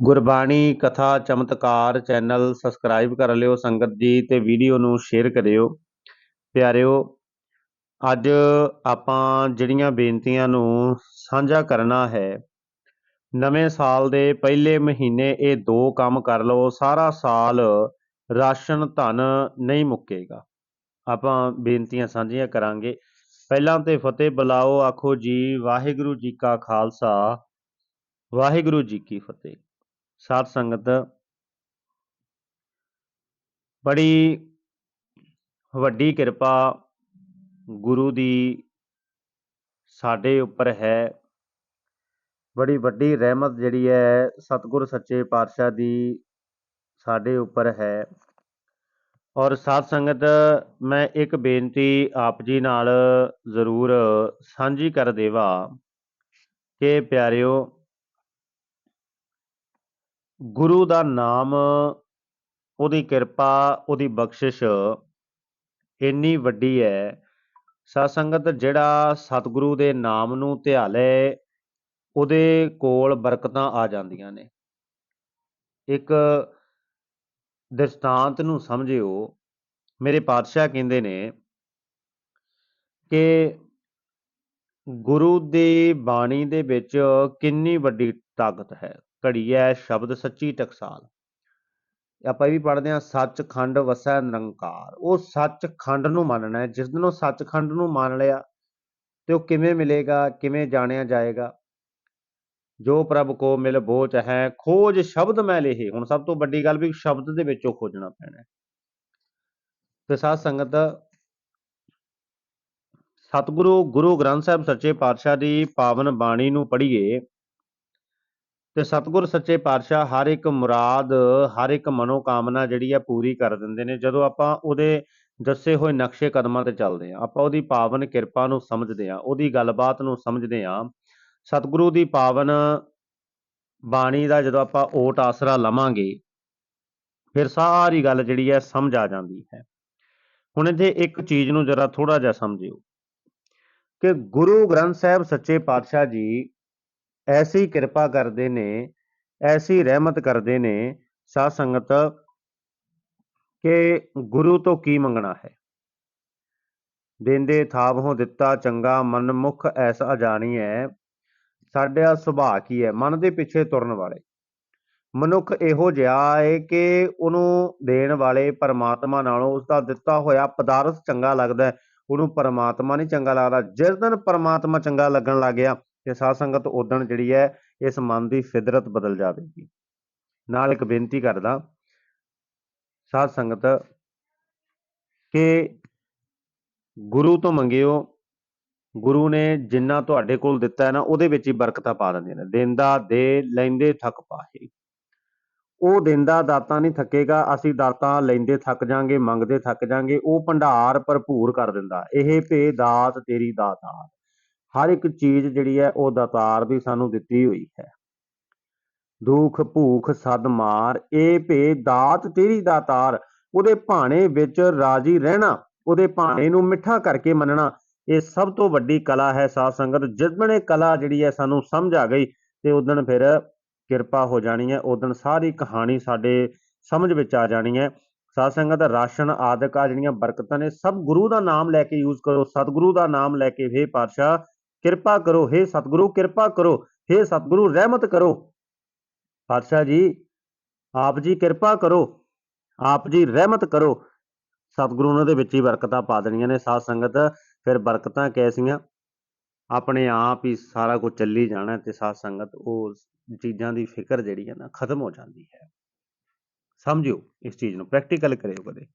ਗੁਰਬਾਣੀ ਕਥਾ ਚਮਤਕਾਰ channel subscribe ਕਰ ਲਿਓ, ਸੰਗਤ ਜੀ, ਤੇ ਵੀਡੀਓ ਨੂੰ ਸ਼ੇਅਰ ਕਰਿਓ। ਪਿਆਰਿਓ, ਅੱਜ ਆਪਾਂ ਜਿਹੜੀਆਂ ਬੇਨਤੀਆਂ ਨੂੰ ਸਾਂਝਾ ਕਰਨਾ ਹੈ, ਨਵੇਂ ਸਾਲ ਦੇ ਪਹਿਲੇ ਮਹੀਨੇ ਇਹ ਦੋ ਕੰਮ ਕਰ ਲਓ, ਸਾਰਾ ਸਾਲ ਰਾਸ਼ਨ ਧਨ ਨਹੀਂ ਮੁੱਕੇਗਾ। ਆਪਾਂ ਬੇਨਤੀਆਂ ਸਾਂਝੀਆਂ ਕਰਾਂਗੇ। ਪਹਿਲਾਂ ਤੇ ਫਤਿਹ ਬੁਲਾਓ, ਆਖੋ ਜੀ, ਵਾਹਿਗੁਰੂ ਜੀ ਕਾ ਖਾਲਸਾ, ਵਾਹਿਗੁਰੂ ਜੀ ਕੀ ਫਤਿਹ। ਸਾਧ ਸੰਗਤ ਬੜੀ ਵੱਡੀ ਕਿਰਪਾ ਗੁਰੂ ਦੀ ਸਾਡੇ ਉੱਪਰ ਹੈ। ਬੜੀ ਵੱਡੀ ਰਹਿਮਤ ਜਿਹੜੀ ਹੈ ਸਤਿਗੁਰ ਸੱਚੇ ਪਾਤਸ਼ਾਹ ਦੀ ਸਾਡੇ ਉੱਪਰ ਹੈ। ਔਰ ਸਾਧ ਸੰਗਤ, ਮੈਂ ਇੱਕ ਬੇਨਤੀ ਆਪ ਜੀ ਨਾਲ ਜ਼ਰੂਰ ਸਾਂਝੀ ਕਰ ਦੇਵਾ ਕਿ ਪਿਆਰਿਓ ਗੁਰੂ ਦਾ ਨਾਮ, ਉਹਦੀ ਕਿਰਪਾ, ਉਹਦੀ ਬਖਸ਼ਿਸ਼ ਇੰਨੀ ਵੱਡੀ ਹੈ। ਸਾਧ ਸੰਗਤ ਜਿਹੜਾ ਸਤਿਗੁਰੂ ਦੇ ਨਾਮ ਨੂੰ ਧਿਆਲੇ, ਉਹਦੇ ਕੋਲ ਬਰਕਤਾਂ ਆ ਜਾਂਦੀਆਂ ਨੇ। ਇੱਕ ਦ੍ਰਿਸ਼ਟਾਂਤ ਨੂੰ ਸਮਝਿਓ, ਮੇਰੇ ਪਾਤਸ਼ਾਹ ਕਹਿੰਦੇ ਨੇ ਕਿ ਗੁਰੂ ਦੀ ਬਾਣੀ ਦੇ ਵਿੱਚ ਕਿੰਨੀ ਵੱਡੀ ਤਾਕਤ ਹੈ। ਘੜੀ ਹੈ ਸ਼ਬਦ ਸੱਚੀ ਟਕਸਾਲ। ਆਪਾਂ ਇਹ ਵੀ ਪੜ੍ਹਦੇ ਹਾਂ, ਸੱਚਖੰਡ ਵਸੈ ਨਿਰੰਕਾਰ। ਉਹ ਸੱਚਖੰਡ ਨੂੰ ਮੰਨਣਾ ਹੈ। ਜਿਸ ਦਿਨ ਉਹ ਸੱਚਖੰਡ ਨੂੰ ਮੰਨ ਲਿਆ, ਤੇ ਉਹ ਕਿਵੇਂ ਮਿਲੇਗਾ, ਕਿਵੇਂ ਜਾਣਿਆ ਜਾਏਗਾ? ਜੋ ਪ੍ਰਭ ਕੋ ਮਿਲ ਬੋਚ ਹੈ, ਖੋਜ ਸ਼ਬਦ ਮੈਂ ਲੇਹੇ। ਹੁਣ ਸਭ ਤੋਂ ਵੱਡੀ ਗੱਲ ਵੀ ਸ਼ਬਦ ਦੇ ਵਿੱਚੋਂ ਖੋਜਣਾ ਪੈਣਾ ਤੇ ਸਾਧ ਸੰਗਤ, ਸਤਿਗੁਰੂ ਗੁਰੂ ਗ੍ਰੰਥ ਸਾਹਿਬ ਸੱਚੇ ਪਾਤਸ਼ਾਹ ਦੀ ਪਾਵਨ ਬਾਣੀ ਨੂੰ ਪੜ੍ਹੀਏ। ਤੇ ਸਤਿਗੁਰ ਸੱਚੇ ਪਾਤਸ਼ਾਹ ਹਰ ਇੱਕ ਮੁਰਾਦ, ਹਰ ਇੱਕ ਮਨੋਕਾਮਨਾ ਜਿਹੜੀ ਆ ਪੂਰੀ ਕਰ ਦਿੰਦੇ ਨੇ। ਜਦੋਂ ਆਪਾਂ ਉਹਦੇ ਦੱਸੇ ਹੋਏ ਨਕਸ਼ੇ ਕਦਮਾਂ ਤੇ ਚੱਲਦੇ ਆ ਆਪਾਂ ਉਹਦੀ ਪਾਵਨ ਕਿਰਪਾ ਨੂੰ ਸਮਝਦੇ ਆ ਉਹਦੀ ਗੱਲਬਾਤ ਨੂੰ ਸਮਝਦੇ ਆ ਸਤਿਗੁਰੂ ਦੀ ਪਾਵਨ ਬਾਣੀ ਦਾ ਜਦੋਂ ਆਪਾਂ ਓਟ ਆਸਰਾ ਲਵਾਂਗੇ, ਫਿਰ ਸਾਰੀ ਗੱਲ ਜਿਹੜੀ ਹੈ ਸਮਝ ਆ ਜਾਂਦੀ ਹੈ। ਹੁਣ ਇੱਥੇ ਇੱਕ ਚੀਜ਼ ਨੂੰ ਜਰਾ ਥੋੜਾ ਜਿਹਾ ਸਮਝਿਓ ਕਿ ਗੁਰੂ ਗ੍ਰੰਥ ਸਾਹਿਬ ਸੱਚੇ ਪਾਤਸ਼ਾਹ ਜੀ ਐਸੀ ਕਿਰਪਾ ਕਰਦੇ ਨੇ, ਐਸੀ ਰਹਿਮਤ ਕਰਦੇ ਨੇ ਸਾਧ ਸੰਗਤ ਕਿ ਗੁਰੂ ਤੋਂ ਕੀ ਮੰਗਣਾ ਹੈ। ਦਿੰਦੇ ਥਾਪ ਹੋ ਦਿੱਤਾ ਚੰਗਾ ਮਨ ਮੁਖ ਐਸਾ ਜਾਣੀ ਹੈ ਸਾਡਾ ਸੁਭਾਅ ਕੀ ਹੈ ਮਨ ਦੇ ਪਿੱਛੇ ਤੁਰਨ ਵਾਲੇ। ਮਨੁੱਖ ਇਹੋ ਜਿਹਾ ਹੈ ਕਿ ਉਹਨੂੰ ਦੇਣ ਵਾਲੇ ਪਰਮਾਤਮਾ ਨਾਲੋਂ ਉਸ ਦਾ ਦਿੱਤਾ ਹੋਇਆ ਪਦਾਰਥ ਚੰਗਾ ਲੱਗਦਾ, ਉਹਨੂੰ ਪਰਮਾਤਮਾ ਨਹੀਂ ਚੰਗਾ ਲੱਗਦਾ। ਜਿਸ ਦਿਨ ਪਰਮਾਤਮਾ ਚੰਗਾ ਲੱਗਣ ਲੱਗ ਗਿਆ ਤੇ ਸਾਧ ਸੰਗਤ ਉਦਣ ਜਿਹੜੀ ਹੈ, ਇਸ ਮਨ ਦੀ ਫਿਦਰਤ ਬਦਲ ਜਾਵੇਗੀ। ਨਾਲ ਇੱਕ ਬੇਨਤੀ ਕਰਦਾ, ਸਾਧ ਸੰਗਤ, ਕਿ ਗੁਰੂ ਤੋਂ ਮੰਗਿਓ, ਗੁਰੂ ਨੇ ਜਿੰਨਾ ਤੁਹਾਡੇ ਕੋਲ ਦਿੱਤਾ ਹੈ ਨਾ, ਉਹਦੇ ਵਿੱਚ ਹੀ ਬਰਕਤਾਂ ਪਾ ਦਿੰਦੀਆਂ ਨੇ। ਦਿੰਦਾ, ਦੇ, ਲੈਂਦੇ, ਥੱਕ ਪਾਹੇ। ਉਹ ਦਿੰਦਾ, ਦਾਤਾ ਨਹੀਂ ਥੱਕੇਗਾ, ਅਸੀਂ ਦਾਤਾ ਲੈਂਦੇ, ਥੱਕ ਜਾਾਂਗੇ, ਮੰਗਦੇ, ਥੱਕ ਜਾਾਂਗੇ, ਉਹ ਭੰਡਾਰ ਭਰਪੂਰ ਕਰ ਦਿੰਦਾ। ਇਹ ਭੇ ਦਾਤ ਤੇਰੀ ਦਾਤਾਰ ਹਰ ਇੱਕ ਚੀਜ਼ ਜਿਹੜੀ ਹੈ ਉਹ ਦਾਤਾਰ ਦੀ ਸਾਨੂੰ ਦਿੱਤੀ ਹੋਈ ਹੈ। ਦੁੱਖ, ਭੂਖ, ਸਦ, ਮਾਰ, ਇਹ ਭੇ ਦਾਤ ਤੇਰੀ ਦਾਤਾਰ, ਉਹਦੇ ਭਾਣੇ ਵਿੱਚ ਰਾਜੀ ਰਹਿਣਾ, ਉਹਦੇ ਭਾਣੇ ਨੂੰ ਮਿੱਠਾ ਕਰਕੇ ਮੰਨਣਾ, ਇਹ ਸਭ ਤੋਂ ਵੱਡੀ ਕਲਾ ਹੈ ਸਾਧ ਸੰਗਤ। ਜਿਸਨੇ ਕਲਾ ਜਿਹੜੀ ਹੈ ਸਾਨੂੰ ਸਮਝ ਆ ਗਈ ਤੇ ਉਦੋਂ ਫਿਰ ਕਿਰਪਾ ਹੋ ਜਾਣੀ ਹੈ ਉਦੋਂ ਸਾਰੀ ਕਹਾਣੀ ਸਾਡੇ ਸਮਝ ਵਿੱਚ ਆ ਜਾਣੀ ਹੈ। ਸਾਧ ਸੰਗਤ, ਰਾਸ਼ਨ, ਆਦਿਕ ਆ ਜਿਹੜੀਆਂ ਬਰਕਤਾਂ ਨੇ, ਸਭ ਗੁਰੂ ਦਾ ਨਾਮ ਲੈ ਕੇ ਯੂਜ਼ ਕਰੋ, ਸਤਿਗੁਰੂ ਦਾ ਨਾਮ ਲੈ ਕੇ हे ਪਾਤਸ਼ਾਹ ਕਿਰਪਾ ਕਰੋ हे ਸਤਿਗੁਰੂ, ਕਿਰਪਾ ਕਰੋ हे ਸਤਿਗੁਰੂ, ਰਹਿਮਤ ਕਰੋ। ਪਾਤਸ਼ਾਹ ਜੀ, ਆਪ ਜੀ ਕਿਰਪਾ ਕਰੋ, ਆਪ ਜੀ ਰਹਿਮਤ ਕਰੋ। ਸਤਿਗੁਰੂ ਉਹਨਾਂ ਦੇ ਵਿੱਚ ਹੀ ਬਰਕਤਾਂ ਪਾ ਦੇਣੀਆਂ ਨੇ, ਸਾਧ ਸੰਗਤ, ਫਿਰ ਬਰਕਤਾਂ ਕੈਸੀਆਂ ਆਪਣੇ ਆਪ ਹੀ ਸਾਰਾ ਕੁਝ ਚੱਲੀ ਜਾਣਾ ਤੇ ਸਾਧ ਸੰਗਤ, ਉਹ ਚੀਜ਼ਾਂ ਦੀ ਫਿਕਰ ਜਿਹੜੀ ਹੈ ਨਾ, ਖਤਮ ਹੋ ਜਾਂਦੀ ਹੈ। ਸਮਝਿਓ ਇਸ ਚੀਜ਼ ਨੂੰ ਪ੍ਰੈਕਟੀਕਲ ਕਰਿਓ ਕਦੇ।